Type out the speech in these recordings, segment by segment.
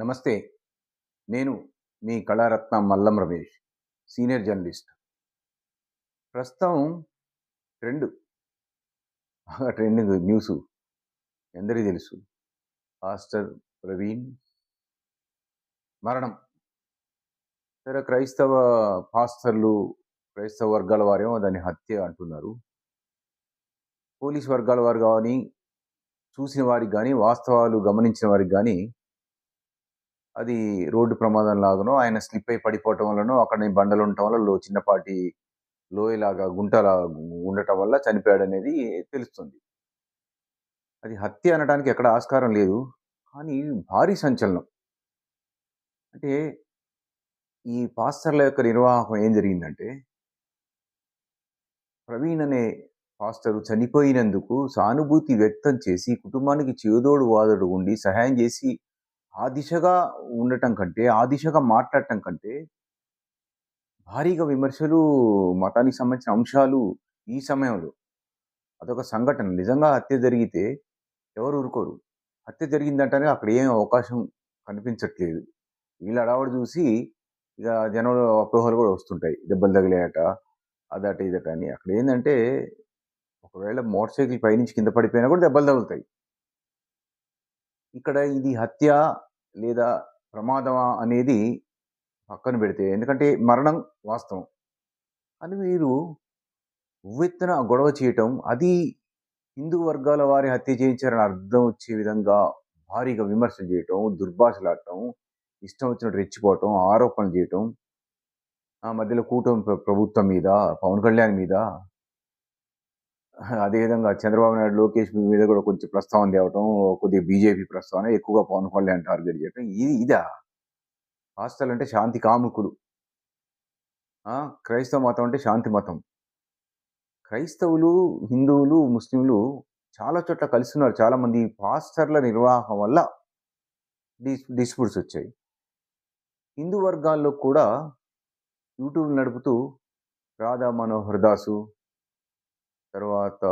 నమస్తే. నేను మీ కళారత్న మల్లం రమేష్ సీనియర్ జర్నలిస్ట్. ప్రస్తుతం ట్రెండ్ బాగా ట్రెండింగ్ న్యూస్ ఎందరికీ తెలుసు? పాస్టర్ ప్రవీణ్ మరణం. సరే క్రైస్తవ పాస్టర్లు క్రైస్తవ వర్గాల వారేమో దాన్ని హత్య అంటున్నారు. పోలీస్ వర్గాల వారు కానీ చూసిన వారికి కానీ వాస్తవాలు గమనించిన వారికి కానీ అది రోడ్డు ప్రమాదం లాగానో ఆయన స్లిప్ అయి పడిపోవటం వల్లనో అక్కడ బండలు ఉండటం వల్ల లో- చిన్నపాటి లోయలాగా గుంటలా ఉండటం వల్ల చనిపోయాడు అనేది తెలుస్తుంది. అది హత్య అనడానికి ఎక్కడ ఆస్కారం లేదు. కానీ భారీ సంచలనం. అంటే ఈ పాస్టర్ల యొక్క నిర్వాహకం ఏం జరిగిందంటే ప్రవీణ్ అనే పాస్టరు చనిపోయినందుకు సానుభూతి వ్యక్తం చేసి కుటుంబానికి చేదోడు వాదుడు ఉండి సహాయం చేసి ఆ దిశగా ఉండటం కంటే ఆ దిశగా మాట్లాడటం కంటే భారీగా విమర్శలు మతానికి సంబంధించిన అంశాలు ఈ సమయంలో అదొక సంఘటన. నిజంగా హత్య జరిగితే ఎవరు ఊరుకోరు. హత్య జరిగిందంటేనే అక్కడ ఏం అవకాశం కనిపించట్లేదు. వీళ్ళ అడవాడు చూసి ఇక జనంలో అపోహలు కూడా వస్తుంటాయి. దెబ్బలు తగిలేయట అదట ఇదట అని. అక్కడ ఏంటంటే ఒకవేళ మోటార్ సైకిల్ పైనుంచి కింద పడిపోయినా కూడా దెబ్బలు తగులుతాయి. ఇక్కడ ఇది హత్య లేదా ప్రమాదమా అనేది పక్కన పెడితే ఎందుకంటే మరణం వాస్తవం. అని మీరు ఉవ్వెత్తున గొడవ చేయటం అది హిందూ వర్గాల వారి హత్య చేయించారని అర్థం వచ్చే విధంగా భారీగా విమర్శలు చేయటం దుర్భాషలాడటం ఇష్టం వచ్చినట్టు రెచ్చిపోవటం ఆరోపణలు చేయటం ఆ మధ్యలో కూటమి ప్రభుత్వం మీద పవన్ కళ్యాణ్ మీద అదేవిధంగా చంద్రబాబు నాయుడు లోకేష్ మీద కూడా కొంచెం ప్రస్తావన తేవటం కొద్దిగా బీజేపీ ప్రస్తావన ఎక్కువగా పవన్ కళ్యాణ్ టార్గెట్ చేయటం ఇది ఇదా? హాస్టల్ అంటే శాంతి కాముకులు. క్రైస్తవ మతం అంటే శాంతి మతం. క్రైస్తవులు హిందువులు ముస్లింలు చాలా చోట్ల కలిసి ఉన్నారు పాస్టర్ల నిర్వాహం వల్ల డిస్ డిస్ప్యూట్స్ వచ్చాయి. హిందూ వర్గాల్లో కూడా యూట్యూబ్ నడుపుతూ రాధా మనోహర్ దాసు తర్వాత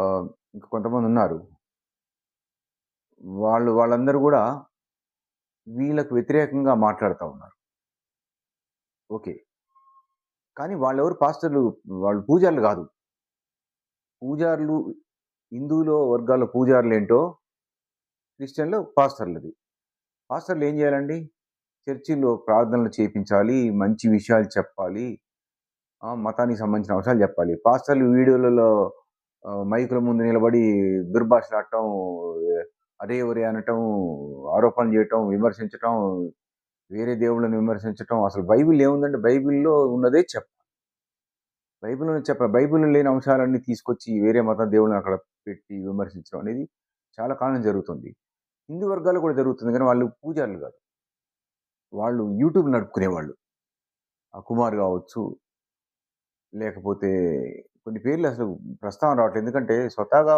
ఇంకా కొంతమంది ఉన్నారు. వాళ్ళు వాళ్ళందరూ కూడా వీళ్ళకు వ్యతిరేకంగా మాట్లాడుతూ ఉన్నారు. ఓకే. కానీ వాళ్ళెవరు పాస్టర్లు? వాళ్ళు పూజారులు కాదు. పూజారులు హిందువులో వర్గాల్లో పూజారులు ఏంటో క్రిస్టియన్లో పాస్టర్లది. పాస్టర్లు ఏం చేయాలండి? చర్చిలో ప్రార్థనలు చేపించాలి మంచి విషయాలు చెప్పాలి మతానికి సంబంధించిన అంశాలు చెప్పాలి. పాస్టర్లు వీడియోలలో మైకుల ముందు నిలబడి దుర్భాషలాడటం అదే ఒరే అనటం ఆరోపణలు చేయటం విమర్శించటం వేరే దేవుళ్ళని విమర్శించటం అసలు బైబిల్ ఏముందంటే బైబిల్లో ఉన్నదే చెప్పాలి బైబిల్లో చెప్ప బైబిల్లో లేని అంశాలన్నీ తీసుకొచ్చి వేరే మత దేవుళ్ళని అక్కడ పెట్టి విమర్శించడం అనేది చాలా కాలం జరుగుతుంది. హిందూ వర్గాలు కూడా జరుగుతుంది కానీ వాళ్ళు పూజారులు కాదు. వాళ్ళు యూట్యూబ్ నడుపుకునేవాళ్ళు. ఆ కుమార్ కావచ్చు లేకపోతే కొన్ని పేర్లు అసలు ప్రస్తావన రావట్లేదు. ఎందుకంటే స్వతహాగా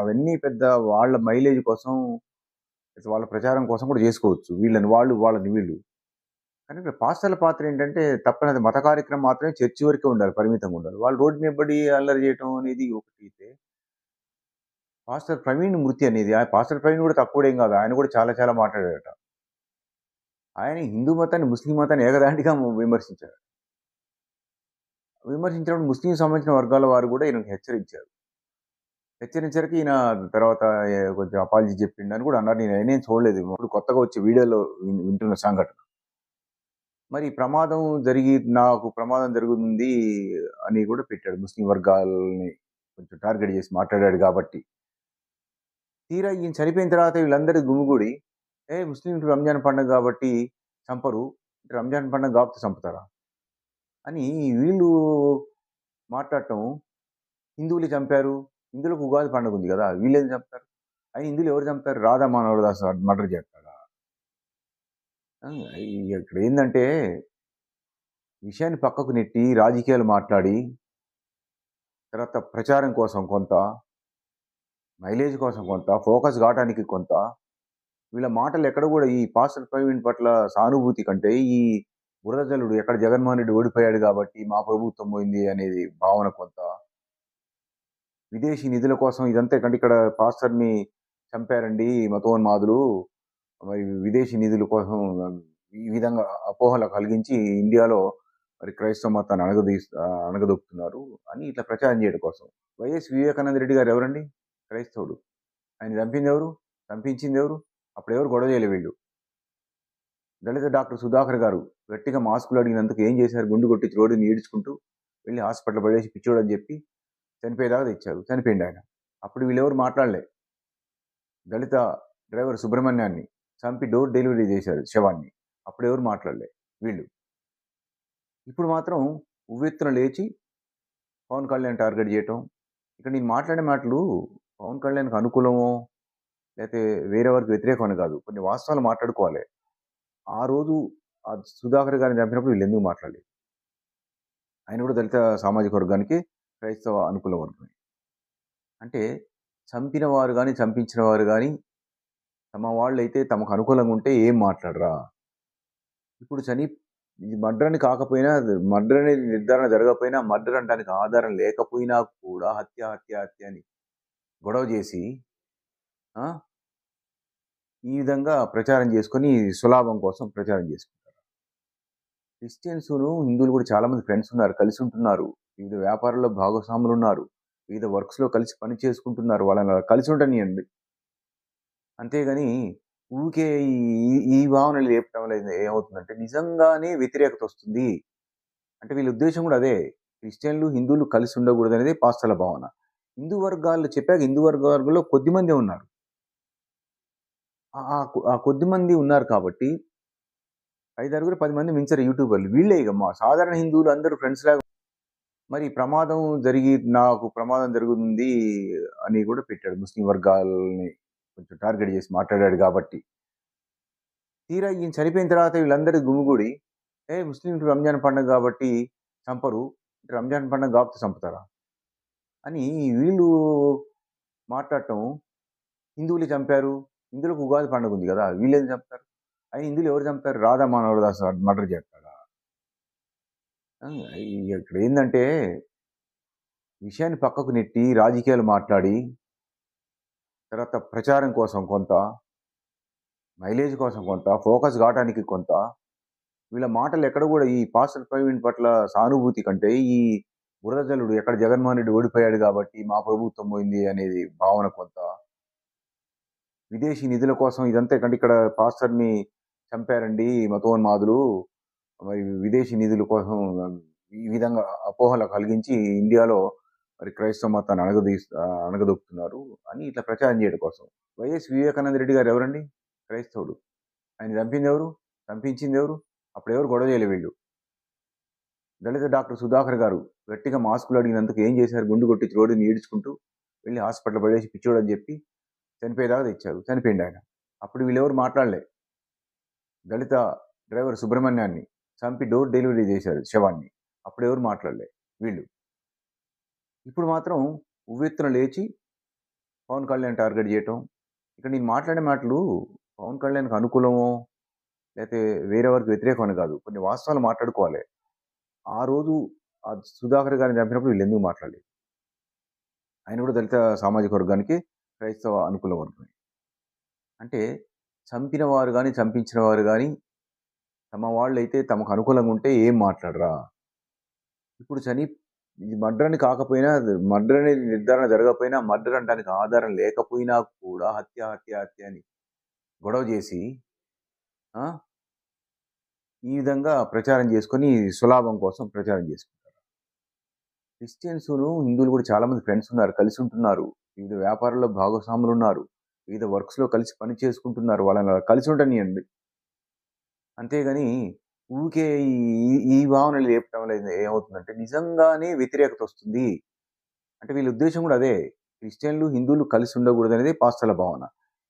అవన్నీ పెద్ద వాళ్ళ మైలేజ్ కోసం వాళ్ళ ప్రచారం కోసం కూడా చేసుకోవచ్చు. వీళ్ళని వాళ్ళు వాళ్ళని వీళ్ళు. కానీ ఇక్కడ పాస్టర్ల పాత్ర ఏంటంటే తప్పనిది మత కార్యక్రమం మాత్రమే చర్చి వరకే ఉండాలి పరిమితంగా ఉండాలి. వాళ్ళు రోడ్డు మీద పడి అల్లరి చేయటం అనేది ఒకటి అయితే పాస్టర్ ప్రవీణ్ మృతి అనేది ఆయన పాస్టర్ ప్రవీణ్ కూడా తక్కువడేం కాదు. ఆయన కూడా చాలా చాలా మాట్లాడాడట ఆయన హిందూ మతాన్ని ముస్లిం మతాన్ని ఏకదాంటిగా విమర్శించారు. విమర్శించినప్పుడు ముస్లిం సంబంధించిన వర్గాల వారు కూడా ఈయనకు హెచ్చరించారు. హెచ్చరించరికి ఈయన తర్వాత కొంచెం అపాలజీ చెప్పిండని కూడా అన్నారు. నేను నేనేం చూడలేదు. ఇప్పుడు కొత్తగా వచ్చే వీడియోలో వింటున్న సంఘటన. మరి ప్రమాదం జరిగి నాకు ప్రమాదం జరుగుతుంది అని కూడా పెట్టాడు. ముస్లిం వర్గాలని కొంచెం టార్గెట్ చేసి మాట్లాడాడు కాబట్టి. తీరా ఈయన చనిపోయిన తర్వాత వీళ్ళందరూ గుమిగూడి ఏ ముస్లిం రంజాన్ పండుగ కాబట్టి చంపరు. రంజాన్ పండుగ కాబట్టి చంపుతారా? అని వీళ్ళు మాట్లాడటం హిందువులు చంపారు. హిందువులకు ఉగాది పండుగ ఉంది కదా వీళ్ళేం చంపుతారు? అని హిందువులు ఎవరు చంపారు రాధా మానవదాస్ మర్డర్ చేస్తాడా? ఇక్కడ ఏంటంటే విషయాన్ని పక్కకు నెట్టి రాజకీయాలు మాట్లాడి తర్వాత ప్రచారం కోసం కొంత మైలేజ్ కోసం కొంత ఫోకస్ కావడానికి కొంత వీళ్ళ మాటలు ఎక్కడ కూడా ఈ పాస్టర్ ప్రవీణ్ పట్ల సానుభూతి కంటే ఈ బురదజలుడు ఎక్కడ జగన్మోహన్ రెడ్డి ఓడిపోయాడు కాబట్టి మా ప్రభుత్వం పోయింది అనేది భావన కొంత. విదేశీ నిధుల కోసం ఇదంతా కంటే ఇక్కడ పాస్టర్ని చంపారండి మతోన్మాదులు. మరి విదేశీ నిధుల కోసం ఈ విధంగా అపోహలు కలిగించి ఇండియాలో మరి క్రైస్తవ మతాన్ని అణగదీ అణగదొక్కుతున్నారు అని ఇట్లా ప్రచారం చేయడం కోసం. వైఎస్ వివేకానంద రెడ్డి గారు ఎవరండి? క్రైస్తవుడు. ఆయన చంపింది ఎవరు? చంపించింది ఎవరు? అప్పుడు ఎవరు గొడవ చేయలే వీళ్ళు? దళిత డాక్టర్ సుధాకర్ గారు గట్టిగా మాస్కులు అడిగినందుకు ఏం చేశారు? గుండు కొట్టించి రోడ్డుని ఈడ్చుకుంటూ వెళ్ళి హాస్పిటల్ పడేసి పిచ్చోడు అని చెప్పి చనిపోయేదాకా తెచ్చారు. చనిపోయింది ఆయన. అప్పుడు వీళ్ళెవరు మాట్లాడలే. దళిత డ్రైవర్ సుబ్రహ్మణ్యాన్ని చంపి డోర్ డెలివరీ చేశారు శవాన్ని. అప్పుడు ఎవరు మాట్లాడలే? వీళ్ళు. ఇప్పుడు మాత్రం ఉవ్వెత్తున లేచి పవన్ కళ్యాణ్ టార్గెట్ చేయటం. ఇక్కడ నేను మాట్లాడే మాటలు పవన్ కళ్యాణ్కి అనుకూలమో లేకపోతే వేరే వారికి వ్యతిరేకం అని కాదు. కొన్ని వాస్తవాలు మాట్లాడుకోవాలి. ఆ రోజు ఆ సుధాకర్ గారిని చంపినప్పుడు వీళ్ళు ఎందుకు మాట్లాడలేదు? ఆయన కూడా దళిత సామాజిక వర్గానికి క్రైస్తవ అనుకూల వర్గమే. అంటే చంపిన వారు కానీ చంపించిన వారు కానీ తమ వాళ్ళు అయితే తమకు అనుకూలంగా ఉంటే ఏం మాట్లాడరా? ఇప్పుడు చని ఇది మర్డర్ కాకపోయినా మర్డర్ అనేది నిర్ధారణ జరగకపోయినా మర్డర్ అంటానికి ఆధారం లేకపోయినా కూడా హత్య హత్య హత్య అని గొడవ చేసి ఈ విధంగా ప్రచారం చేసుకొని సులాభం కోసం ప్రచారం చేసుకుంటారు క్రిస్టియన్స్ను హిందువులు కూడా చాలామంది ఫ్రెండ్స్ ఉన్నారు కలిసి ఉంటున్నారు. వివిధ వ్యాపారాల్లో భాగస్వాములు ఉన్నారు. వివిధ వర్క్స్లో కలిసి పని చేసుకుంటున్నారు. వాళ్ళని కలిసి ఉండనియండి. అంతేగాని ఊరికే ఈ ఈ భావనలు లేపటం వల్ల ఏమవుతుందంటే నిజంగానే వ్యతిరేకత వస్తుంది. అంటే వీళ్ళ ఉద్దేశం కూడా అదే. క్రిస్టియన్లు హిందువులు కలిసి ఉండకూడదు అనేది పాస్తల భావన. హిందూ వర్గాల్లో చెప్పాక హిందూ వర్గాల్లో కొద్దిమంది ఉన్నారు. ఆ- కొద్దిమంది ఆ కొద్ది మంది ఉన్నారు కాబట్టి ఐదారుగురు పది మంది మించరు యూట్యూబర్లు. వీళ్ళే ఇక మా సాధారణ హిందువులు అందరూ ఫ్రెండ్స్ లాగా మరి ప్రమాదం జరిగి నాకు ప్రమాదం జరుగుతుంది అని కూడా పెట్టాడు. ముస్లిం వర్గాలని కొంచెం టార్గెట్ చేసి మాట్లాడాడు కాబట్టి. తీరా ఈయన చనిపోయిన తర్వాత వీళ్ళందరూ గుమిగూడి ఏ ముస్లింలు రంజాన్ పండుగ కాబట్టి చంపరు. రంజాన్ పండుగ కాబట్టి చంపుతారా? అని వీళ్ళు మాట్లాడటం హిందువులు చంపారు. హిందువులకు ఉగాది పండుగ ఉంది కదా వీళ్ళు ఏం చంపుతారు? అని ఇందులో ఎవరు చంపుతారు? రాధా మానవదాస్ మర్డర్ చేస్తాడా? ఇక్కడ ఏంటంటే విషయాన్ని పక్కకు నెట్టి రాజకీయాలు మాట్లాడి తర్వాత ప్రచారం కోసం కొంత మైలేజ్ కోసం కొంత ఫోకస్ కావడానికి కొంత వీళ్ళ మాటలు ఎక్కడ కూడా ఈ పాస్టర్ ప్రవీణ్ పట్ల సానుభూతి కంటే ఈ బురదజలుడు ఎక్కడ జగన్మోహన్ రెడ్డి ఓడిపోయాడు కాబట్టి మా ప్రభుత్వం పోయింది అనేది భావన కొంత. విదేశీ నిధుల కోసం ఇదంతా కంటే ఇక్కడ పాస్టర్ని చంపారండి మతోన్మాదులు. మరి విదేశీ నిధుల కోసం ఈ విధంగా అపోహలు కలిగించి ఇండియాలో మరి క్రైస్తవ మతాన్ని అణగదీ అణగదొక్కుతున్నారు అని ఇట్లా ప్రచారం చేయడం కోసం. వైఎస్ వివేకానంద రెడ్డి గారు ఎవరండి? క్రైస్తవుడు. ఆయన చంపింది ఎవరు? చంపించింది ఎవరు? అప్పుడు ఎవరు గొడవ చేయలే వీళ్ళు? దళిత డాక్టర్ సుధాకర్ గారు గట్టిగా మాస్కులు అడిగినందుకు ఏం చేశారు? గుండు కొట్టి రోడ్డుని ఈడ్చుకుంటూ వెళ్ళి హాస్పిటల్ పడేసి పిచ్చోడు అని చెప్పి చనిపోయేదాకా తెచ్చారు. చనిపోయింది ఆయన. అప్పుడు వీళ్ళెవరు మాట్లాడలే. దళిత డ్రైవర్ సుబ్రహ్మణ్యాన్ని చంపి డోర్ డెలివరీ చేశారు శవాన్ని. అప్పుడు ఎవరు మాట్లాడలే? వీళ్ళు. ఇప్పుడు మాత్రం ఉవ్వెత్తున లేచి పవన్ కళ్యాణ్ టార్గెట్ చేయటం. ఇక్కడ నేను మాట్లాడే మాటలు పవన్ కళ్యాణ్కి అనుకూలమో లేకపోతే వేరే వారికి వ్యతిరేకం అని కాదు. కొన్ని వాస్తవాలు మాట్లాడుకోవాలి. ఆ రోజు ఆ సుధాకర్ గారిని చంపినప్పుడు వీళ్ళు ఎందుకు మాట్లాడలేదు? ఆయన కూడా దళిత సామాజిక వర్గానికి క్రైస్తవ అనుకూల వర్గమే అంటే చంపిన వారు కానీ చంపించిన వారు కానీ తమ వాళ్ళు అయితే తమకు అనుకూలంగా ఉంటే ఏం మాట్లాడరా? ఇప్పుడు చని ఇది మర్డర్ కాకపోయినా మర్డర్ అనేది నిర్ధారణ జరగకపోయినా మర్డర్ అంటానికి ఆధారం లేకపోయినా కూడా హత్య హత్య హత్య అని గొడవ చేసి ఈ విధంగా ప్రచారం చేసుకొని సులాభం కోసం ప్రచారం చేసుకుంటారు. క్రిస్టియన్స్ను హిందువులు కూడా చాలామంది ఫ్రెండ్స్ ఉన్నారు కలిసి ఉంటున్నారు. వివిధ వ్యాపారాల్లో భాగస్వాములు ఉన్నారు. వివిధ వర్క్స్లో కలిసి పని చేసుకుంటున్నారు వాళ్ళని కలిసి ఉండనియండి. అంతేగాని ఊరికే ఈ ఈ భావనలు లేపటం వల్ల ఏమవుతుందంటే నిజంగానే వ్యతిరేకత వస్తుంది. అంటే వీళ్ళ ఉద్దేశం కూడా అదే. క్రిస్టియన్లు హిందువులు కలిసి ఉండకూడదు అనేది పాస్తల భావన.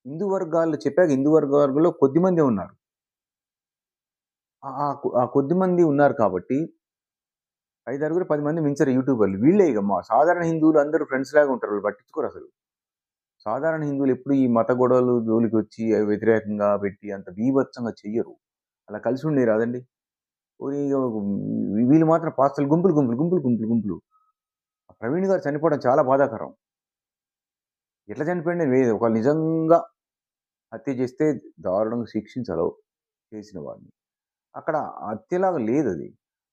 హిందూ వర్గాల్లో చెప్పాక హిందూ వర్గాల్లో కొద్దిమంది ఉన్నారు. ఆ- ఆ కొద్ది మంది ఉన్నారు కాబట్టి ఐదారుగురు పది మంది మించరు యూట్యూబర్లు. వీళ్ళే ఇక మా సాధారణ హిందువులు అందరూ ఫ్రెండ్స్ లాగా ఉంటారు. వాళ్ళు పట్టించుకోరు అసలు. సాధారణ హిందువులు ఎప్పుడు ఈ మత గొడవలు జోలికి వచ్చి అవి వ్యతిరేకంగా పెట్టి అంత బీభత్సంగా చెయ్యరు. అలా కలిసి ఉండే రాదండి. వీళ్ళు మాత్రం పాస్తలు గుంపులు గుంపులు గుంపులు గుంపులు గుంపులు. ప్రవీణ్ గారు చనిపోవడం చాలా బాధాకరం. ఎట్లా చనిపోయింది లేదు. ఒకళ్ళు నిజంగా హత్య చేస్తే దారుణంగా శిక్షించాలో చేసిన వాడిని. అక్కడ హత్యలాగా లేదు అది.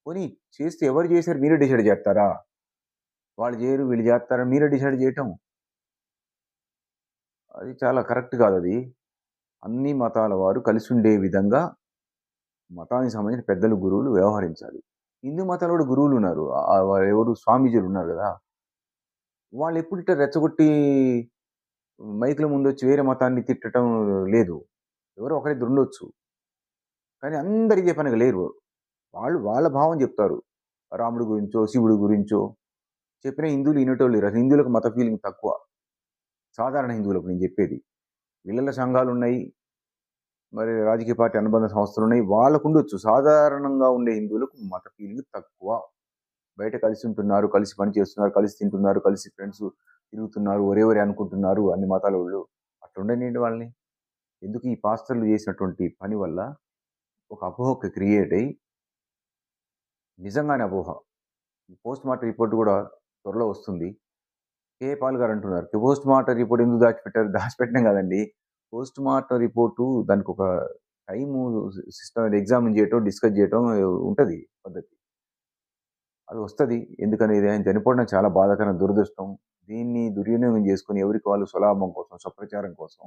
పోనీ చేస్తే ఎవరు చేశారు? మీరే డిసైడ్ చేస్తారా? వాళ్ళు చేయరు వీళ్ళు చేస్తారా? మీరే డిసైడ్ చేయటం. అది చాలా కరెక్ట్ కాదు అది. అన్ని మతాల వారు కలిసి ఉండే విధంగా మతానికి సంబంధించిన పెద్దలు గురువులు వ్యవహరించాలి. హిందూ మతాలు కూడా గురువులు ఉన్నారు. వారు ఎవరు? స్వామీజీలు ఉన్నారు కదా. వాళ్ళు ఎప్పుడు ఇట్లా రెచ్చగొట్టి మైకుల ముందు వచ్చి వేరే మతాన్ని తిట్టడం లేదు. ఎవరో ఒకరిద్దరు ఉండొచ్చు కానీ అందరు ఇదే పనిగా లేరు. వాళ్ళు వాళ్ళ భావం చెప్తారు. రాముడి గురించో శివుడి గురించో చెప్పిన హిందువులు వినేటోళ్ళు లేరు. హిందువులకు మత ఫీలింగ్ తక్కువ. సాధారణ హిందువులకు నేను చెప్పేది వీళ్ళ సంఘాలు ఉన్నాయి మరి రాజకీయ పార్టీ అనుబంధ సంస్థలు ఉన్నాయి వాళ్ళకు ఉండొచ్చు సాధారణంగా ఉండే హిందువులకు మత ఫీలింగ్ తక్కువ. బయట కలిసి ఉంటున్నారు కలిసి పని చేస్తున్నారు కలిసి తింటున్నారు కలిసి ఫ్రెండ్స్ తిరుగుతున్నారు ఒరే ఒరే అనుకుంటున్నారు అన్ని మతాల వాళ్ళు. అట్లా వాళ్ళని? ఎందుకు ఈ పాస్టర్లు చేసినటువంటి పని వల్ల ఒక అపోహ క్రియేట్ అయ్యి నిజంగానే అపోహ. పోస్ట్ మార్టం రిపోర్ట్ కూడా త్వరలో వస్తుంది. కే పాల్ గారు అంటున్నారు పోస్ట్ మార్టం రిపోర్ట్ ఎందుకు దాచిపెట్టారు? దాచిపెట్టడం కదండి. పోస్ట్ మార్టం రిపోర్టు దానికి ఒక టైము సిస్టమ్ ఎగ్జామిన్ చేయటం డిస్కస్ చేయటం ఉంటుంది పద్ధతి. అది వస్తుంది. ఎందుకనేది ఆయన చనిపోవడం చాలా బాధాకరం దురదృష్టం. దీన్ని దుర్వినియోగం చేసుకుని ఎవరికి వాళ్ళు స్వలాభం కోసం స్వప్రచారం కోసం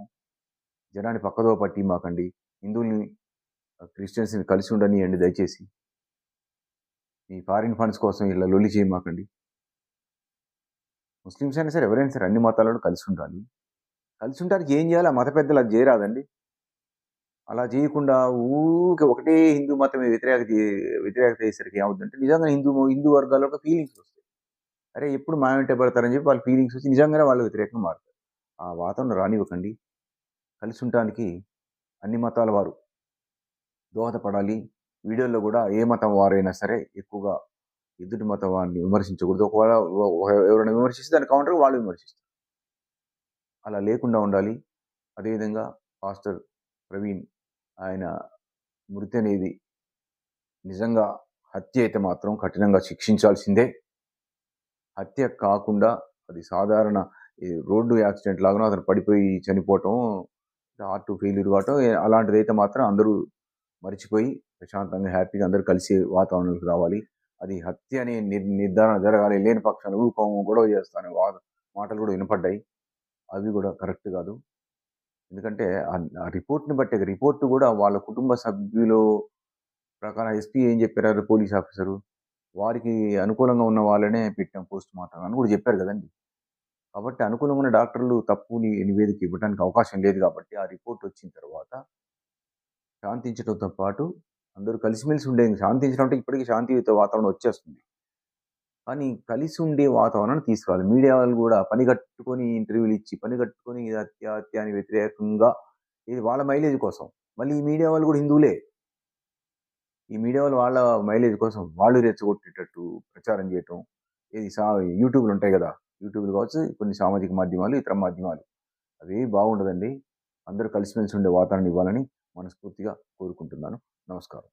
జనాన్ని పక్కదో పట్టి మాకండి హిందువుల్ని క్రిస్టియన్స్ని కలిసి ఉండనియండి దయచేసి. మీ ఫారిన్ ఫండ్స్ కోసం ఇలా లొల్లి చేయమాకండి. ముస్లిమ్స్ అయినా సరే ఎవరైనా సరే అన్ని మతాలను కలిసి ఉండాలి. కలిసి ఉండడానికి ఏం చేయాలి? ఆ మత పెద్దలు అది చేయరాదండి. అలా చేయకుండా ఊరికే ఒకటే హిందూ మతం వ్యతిరేకత వ్యతిరేకత అయ్యేసరికి ఏమవుతుందంటే నిజంగా హిందూ హిందూ వర్గాల్లో ఒక ఫీలింగ్స్ వస్తాయి. అరే ఎప్పుడు మా వెంట పడతారని చెప్పి వాళ్ళ ఫీలింగ్స్ వచ్చి నిజంగానే వాళ్ళు వ్యతిరేకంగా మారుతారు. ఆ వాతావరణం రానివ్వకండి. కలిసి ఉండటానికి అన్ని మతాల వారు దోహదపడాలి. వీడియోల్లో కూడా ఏ మతం వారైనా సరే ఎక్కువగా ఎదుటి మతవాన్ని విమర్శించకూడదు. ఒకవేళ ఎవరైనా విమర్శిస్తే దాని కౌంటర్ వాళ్ళు విమర్శిస్తారు. అలా లేకుండా ఉండాలి. అదేవిధంగా పాస్టర్ ప్రవీణ్ ఆయన మృతి అనేది నిజంగా హత్య అయితే మాత్రం కఠినంగా శిక్షించాల్సిందే. హత్య కాకుండా అది సాధారణ రోడ్డు యాక్సిడెంట్ లాగానో అతను పడిపోయి చనిపోవటం హార్ట్ ఫెయిల్యూర్ కావటం అలాంటిదైతే మాత్రం అందరూ మర్చిపోయి ప్రశాంతంగా హ్యాపీగా అందరూ కలిసి వాతావరణంలోకి రావాలి. అది హత్య అనే నిర్ నిర్ధారణ జరగాలి. లేని పక్షాన్ని ఊపము గొడవ చేస్తాను వాద మాటలు కూడా వినపడ్డాయి. అవి కూడా కరెక్ట్ కాదు. ఎందుకంటే ఆ- ఆ రిపోర్ట్ని బట్టి రిపోర్ట్ కూడా వాళ్ళ కుటుంబ సభ్యులు ప్రకారం ఎస్పీ ఏం చెప్పారు పోలీస్ ఆఫీసరు? వారికి అనుకూలంగా ఉన్న వాళ్ళనే పెట్టాం పోస్ట్ మార్టం అని కూడా చెప్పారు కదండి. కాబట్టి అనుకూలంగా ఉన్న డాక్టర్లు తప్పుని నివేదిక ఇవ్వడానికి అవకాశం లేదు కాబట్టి ఆ రిపోర్ట్ వచ్చిన తర్వాత శాంతించడంతో పాటు అందరూ కలిసిమెలిసి ఉండే శాంతించడం అంటే ఇప్పటికీ శాంతియుత వాతావరణం వచ్చేస్తుంది. కానీ కలిసి ఉండే వాతావరణాన్ని తీసుకురావాలి. మీడియా వాళ్ళు కూడా పని కట్టుకొని ఇంటర్వ్యూలు ఇచ్చి పని కట్టుకొని ఇది హత్య హత్య అని వ్యతిరేకంగా ఇది వాళ్ళ మైలేజ్ కోసం. మళ్ళీ ఈ మీడియా వాళ్ళు కూడా హిందువులే. ఈ మీడియా వాళ్ళు వాళ్ళ మైలేజ్ కోసం వాళ్ళు రెచ్చగొట్టేటట్టు ప్రచారం చేయటం. ఇది సా యూట్యూబ్లు ఉంటాయి కదా. యూట్యూబ్లు కావచ్చు కొన్ని సామాజిక మాధ్యమాలు ఇతర మాధ్యమాలు. అవి బాగుండదండి. అందరూ కలిసిమెలిసి ఉండే వాతావరణం ఇవ్వాలని మనస్ఫూర్తిగా కోరుకుంటున్నాను. నమస్కారం